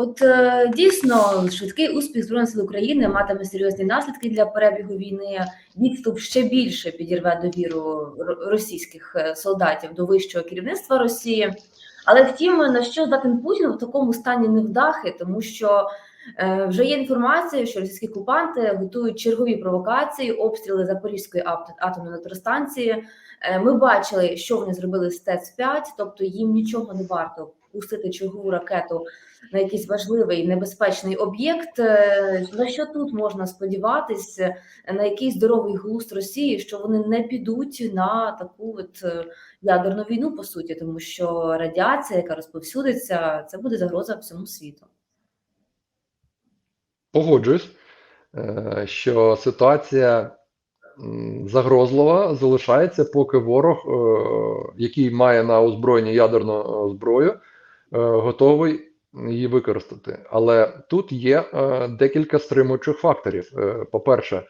От е, дійсно швидкий успіх Збройних сил України матиме серйозні наслідки для перебігу війни. Відступ ще більше підірве довіру російських е, солдатів до вищого керівництва Росії. Але втім, на що здатен Путін в такому стані невдахи, тому що е, вже є інформація, що російські окупанти готують чергові провокації, обстріли Запорізької атомної електростанції. Ми бачили, що вони зробили з ТЕЦ-5, тобто їм нічого не варто пустити чергову ракету на якийсь важливий небезпечний об'єкт. Е, На що тут можна сподіватись, е, на який здоровий глузд Росії, що вони не підуть на таку от е, ядерну війну, по суті, тому що радіація, яка розповсюдиться, це буде загроза всьому світу. Погоджуюсь, е, що ситуація загрозлива залишається, поки ворог, який має на озброєнні ядерну зброю, готовий її використати. Але тут є е, декілька стримуючих факторів. Е, По-перше,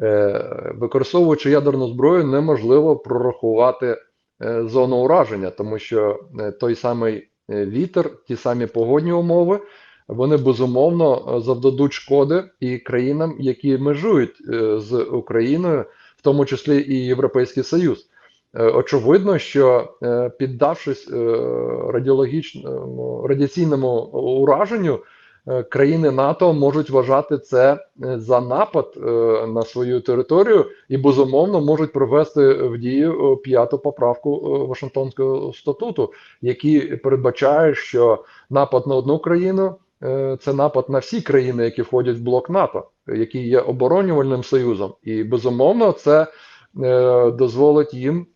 е, використовуючи ядерну зброю, неможливо прорахувати е, зону ураження, тому що е, той самий е, вітер, ті самі погодні умови вони безумовно е, завдадуть шкоди і країнам, які межують е, з Україною, в тому числі і Європейський Союз. Е, Очевидно, що е, піддавшись е, радіологічному радіаційному ураженню, країни НАТО можуть вважати це за напад на свою територію і безумовно можуть привести в дію п'яту поправку Вашингтонського статуту, який передбачає, що напад на одну країну це напад на всі країни, які входять в блок НАТО, який є оборонювальним союзом, і безумовно це дозволить їм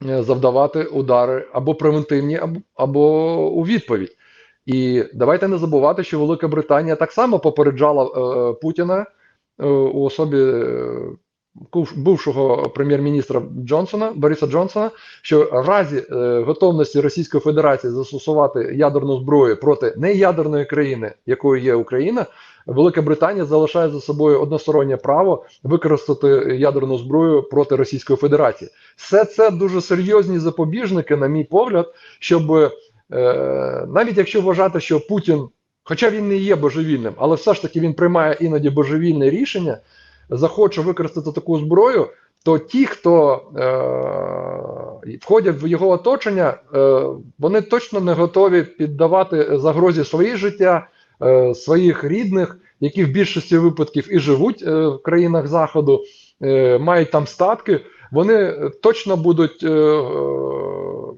завдавати удари або превентивні, або, у відповідь. І давайте не забувати, що Велика Британія так само попереджала е, Путіна е, у особі е, бувшого прем'єр-міністра Джонсона Бориса Джонсона, що в разі е, готовності Російської Федерації застосувати ядерну зброю проти неядерної країни, якою є Україна, Велика Британія залишає за собою одностороннє право використати ядерну зброю проти Російської Федерації. Все це дуже серйозні запобіжники, на мій погляд, щоб е, навіть якщо вважати, що Путін, хоча він не є божевільним, але все ж таки він приймає іноді божевільне рішення, захоче використати таку зброю, то ті, хто е, входять в його оточення, е, вони точно не готові піддавати загрозі своє життя, е, своїх рідних, які в більшості випадків і живуть е, в країнах Заходу, е, мають там статки. Вони точно будуть е, е,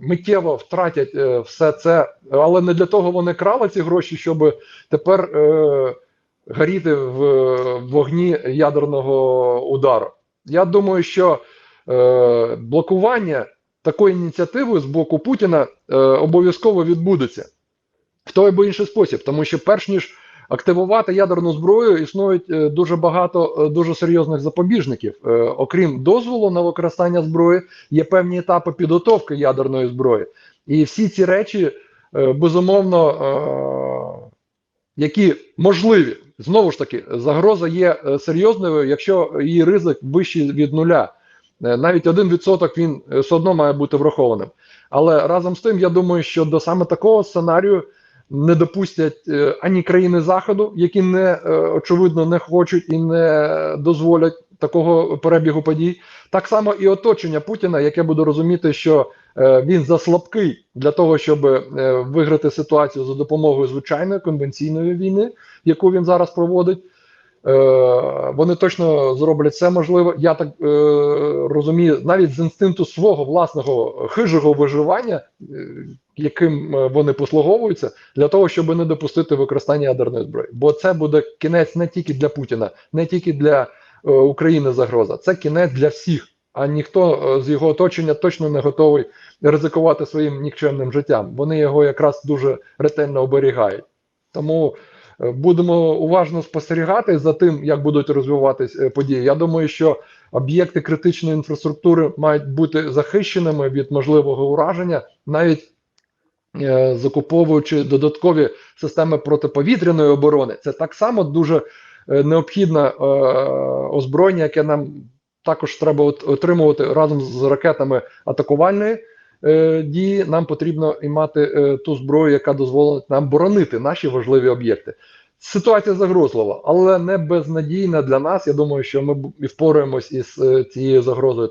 миттєво втратять е, все це, але не для того вони крали ці гроші, щоб тепер е, горіти в вогні ядерного удару. Я думаю, що е, блокування такої ініціативи з боку Путіна е, обов'язково відбудеться в той або інший спосіб, тому що перш ніж активувати ядерну зброю, існують е, дуже багато дуже серйозних запобіжників. Окрім дозволу на використання зброї, є певні етапи підготовки ядерної зброї, і всі ці речі безумовно. Які можливі. Знову ж таки, загроза є е, серйозною, якщо її ризик вищий від нуля. Е, Навіть 1% він е, все одно має бути врахованим. Але разом з тим, я думаю, що до саме такого сценарію не допустять ані країни Заходу, які не очевидно не хочуть і не дозволять такого перебігу подій. Так само і оточення Путіна, яке буде розуміти, що він заслабкий для того, щоб е, виграти ситуацію за допомогою звичайної конвенційної війни, яку він зараз проводить. Е, вони точно зроблять все можливе. Я так е, розумію, навіть з інстинкту свого власного хижого виживання, е, яким е, вони послуговуються, для того, щоб не допустити використання ядерної зброї. Бо це буде кінець не тільки для Путіна, не тільки для е, України загроза, це кінець для всіх. А ніхто е, з його оточення точно не готовий ризикувати своїм нікчемним життям. Вони його якраз дуже ретельно оберігають. Тому е, будемо уважно спостерігати за тим, як будуть розвиватись е, події. Я думаю, що об'єкти критичної інфраструктури мають бути захищеними від можливого ураження, навіть закуповуючи додаткові системи протиповітряної оборони. Це так само дуже необхідне озброєння, яке нам також треба отримувати разом з ракетами атакувальної е, дії, нам потрібно і мати е, ту зброю, яка дозволить нам боронити наші важливі об'єкти. Ситуація загрозлива, але не безнадійна для нас. Я думаю, що ми і впораємось із е, цією загрозою